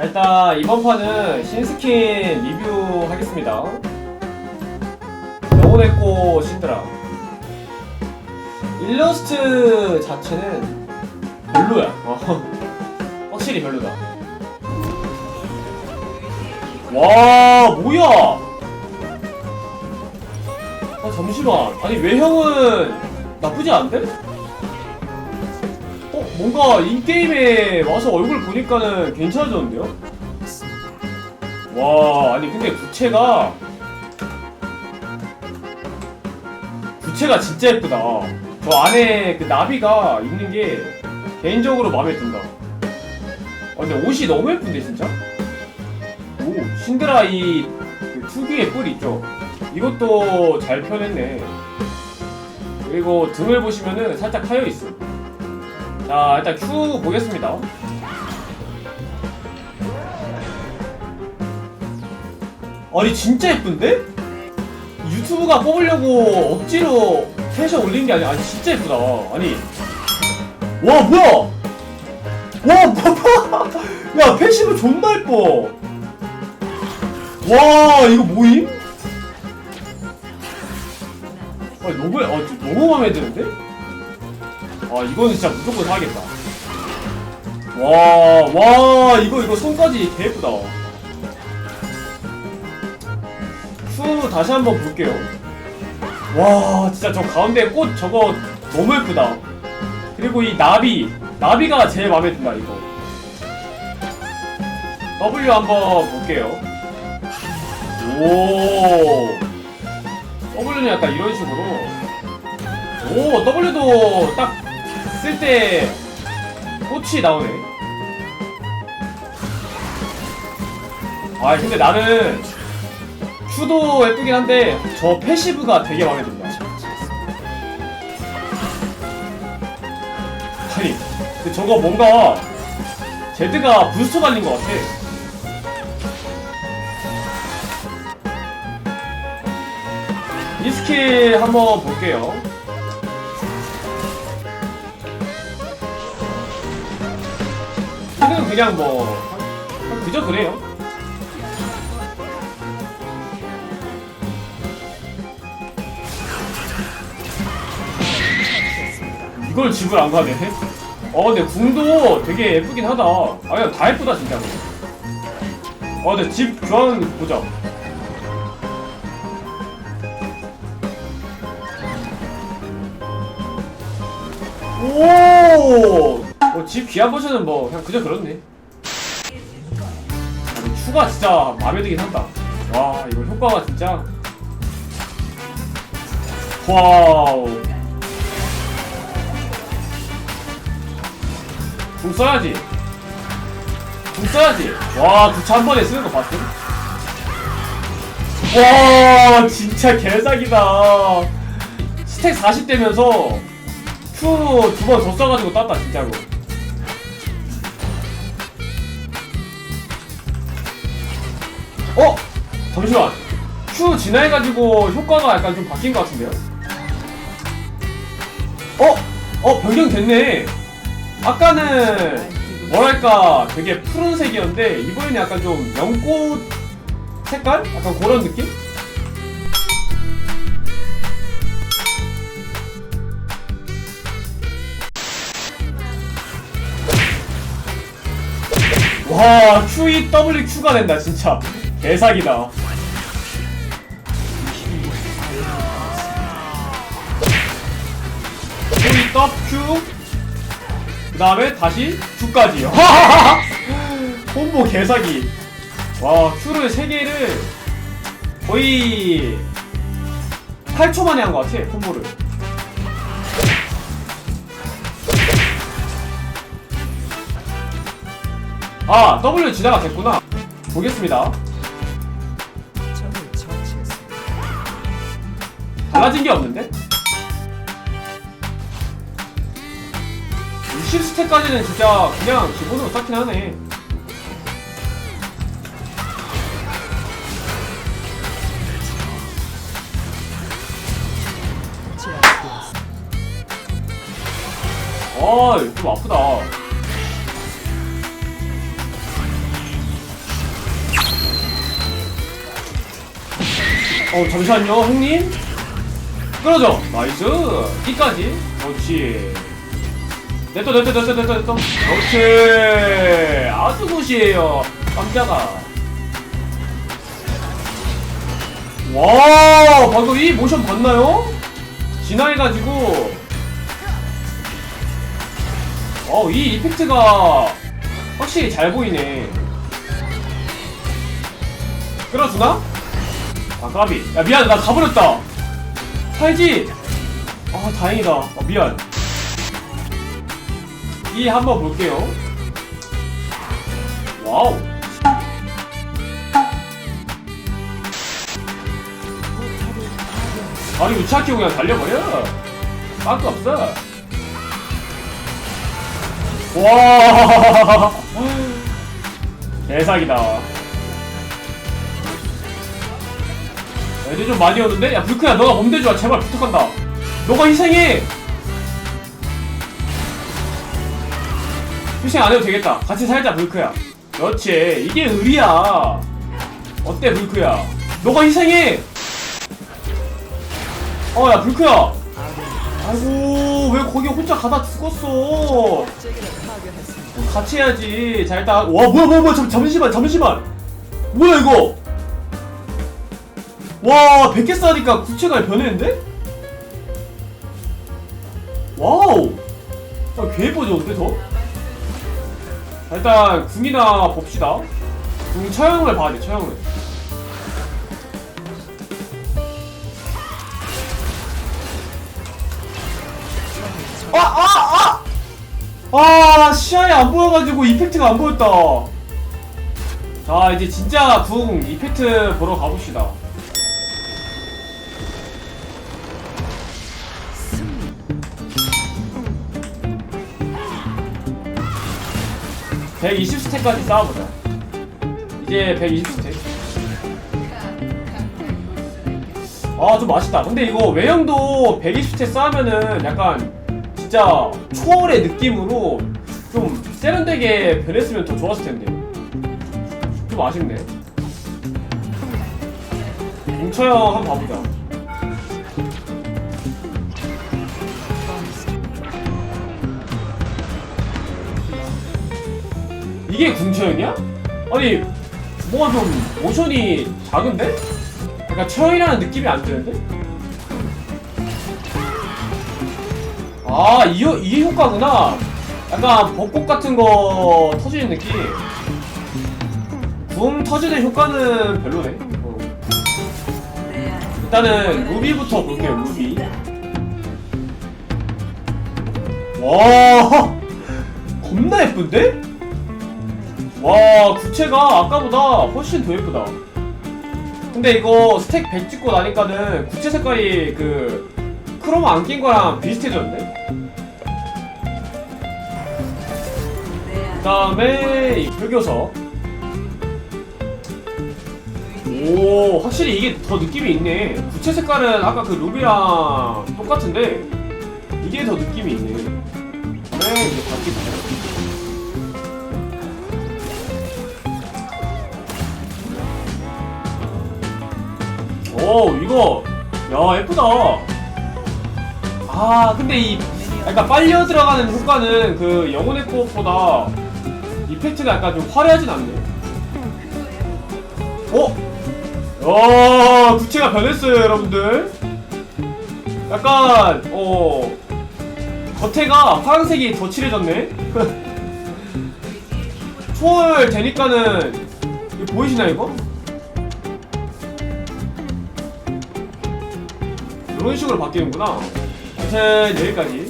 자, 일단 이번 판은 신스킨 리뷰하겠습니다. 영혼의 꽃 신드라. 일러스트 자체는 별로야. 어, 확실히 별로다. 와, 뭐야! 아, 잠시만. 아니, 외형은 나쁘지 않은데? 어, 뭔가 이 게임에 와서 얼굴 보니까는 괜찮아졌는데요? 와, 아니 근데 구체가 구체가 진짜 예쁘다. 저 안에 그 나비가 있는 게 개인적으로 마음에 든다. 아, 근데 옷이 너무 예쁜데 진짜? 오, 신드라 이 그 특유의 뿔 있죠? 이것도 잘 펴냈네. 그리고 등을 보시면은 살짝 타여 있어. 자 일단 큐 보겠습니다 아니 진짜 예쁜데? 유튜브가 뽑으려고 억지로 텐션 올린 게 아니야 아니 진짜 예쁘다 아니 와 뭐야 와 봐봐 야 패시브 존나 예뻐 와 이거 뭐임? 아니 너무 아, 너무 마음에 드는데? 아 이거는 진짜 무조건 사야겠다 와, 와, 이거, 이거 손까지 개 예쁘다. 후, 다시 한번 볼게요. 와, 진짜 저 가운데 꽃 저거 너무 예쁘다. 그리고 이 나비, 나비가 제일 마음에 든다, 이거. W 한번 볼게요. 오, W는 약간 이런 식으로. 오, W도 딱 쓸 때 꽃이 나오네. 아, 근데 나는 큐도 예쁘긴 한데 저 패시브가 되게 마음에 든다. 아니, 근데 저거 뭔가 제드가 부스터 달린 것 같아. 이 스킬 한번 볼게요. 그냥 뭐 그저 그래요. 이걸 집을 안 가네. 어 근데 궁도 되게 예쁘긴 하다. 아니 다 예쁘다 진짜로. 어 근데 집 좋아하는 거 보자. 오! 어, 집 귀한 버전은 뭐 그냥 그저 그렇네. 아니, 추가 진짜 마음에 들긴 한다. 와 이거 효과가 진짜. 와우. 궁 써야지. 궁 써야지. 와 구차 한 번에 쓰는 거 봤어? 와 진짜 개사기다. 스택 40대면서 큐 두 번 더 써가지고 땄다 진짜로. 어? 잠시만. 큐 진화해가지고 효과가 약간 좀 바뀐 것 같은데요? 어? 어 변경됐네. 아까는 뭐랄까 되게 푸른색이었는데 이번에는 약간 좀 연꽃 색깔? 약간 그런 느낌? 와 QE WQ가 된다 진짜 개사기다. QE W 그 다음에 다시 Q까지요. 콤보 개사기. 와 Q를 3개를 거의 8초 만에 한 것 같아 콤보를. 아 W 지나가 됐구나. 보겠습니다 달라진 게 없는데? 60스택까지는 진짜 그냥 기본으로 쌓긴 하네. 아, 어이, 좀 아프다. 어, 잠시만요, 형님. 끌어줘. 나이스. 이까지. 그렇지. 냈다 냈다 냈다 냈다 냈다. 그렇지. 아주 굿이에요. 깜짝아 와 방금 이 모션 봤나요? 진화해가지고. 어 이 이펙트가 확실히 잘 보이네. 끌어주나? 아 까비. 야 미안 나 가버렸다 살지? 아 다행이다. 어, 미안. 이 한번 볼게요. 와우. 아니 우차키고 그냥 달려버려. 빵도 없어. 와. 대사기다 애들 좀 많이 오는데? 야 불크야 너가 몸대줘야 제발 부탁한다. 너가 희생해. 희생 안 해도 되겠다. 같이 살자 불크야. 그렇지. 이게 의리야. 어때 불크야? 너가 희생해. 어야 불크야. 아이고 왜 거기 혼자 가다 죽었어? 같이 해야지. 자 일단 와 뭐야 뭐야 뭐야. 잠, 잠시만 잠시만. 뭐야 이거 와 100개 싸니까 구체가 변했는데? 와우 아, 개 예뻐졌는데 더? 자, 일단 궁이나 봅시다 궁 처형을 봐야 돼 처형을 아! 아! 아! 아 시야에 안 보여가지고 이펙트가 안 보였다 자 이제 진짜 궁 이펙트 보러 가봅시다 (120 스택까지 쌓아보자) 이제 (120 스택) 아 좀 맛있다. 근데 이거 외형도 (120 스택) 쌓으면은 약간 진짜 초월의 느낌으로 좀 세련되게 변했으면 더 좋았을 텐데. 좀 아쉽네. 뭉쳐형 한번 봐보자 이게 궁처형이야? 아니 뭐가 좀 모션이 작은데? 약간 처형이라는 느낌이 안 드는데? 아, 이, 이게 효과구나. 약간 벚꽃 같은 거 터지는 느낌. 붐 터지는 효과는 별로네. 어. 일단은 루비부터 볼게요, 루비. 와, 겁나 예쁜데? 와, 구체가 아까보다 훨씬 더 예쁘다. 근데 이거 스택 100 찍고 나니까는 구체 색깔이 그 크로마 안낀 거랑 비슷해졌네? 그 다음에 이 흑요석 오 확실히 이게 더 느낌이 있네 구체 색깔은 아까 그 루비랑 똑같은데 이게 더 느낌이 있네 네 이제 바퀴 오 이거. 야 예쁘다. 아 근데 이 약간 빨려 들어가는 효과는 그 영혼의 꽃보다 이펙트가 약간 좀 화려하진 않네. 어? 야 구체가 변했어요 여러분들. 약간 어 겉에가 파란색이 더 칠해졌네. 초월 되니까는 이거 보이시나 이거? 이런 식으로 바뀌는구나. 아무튼 여기까지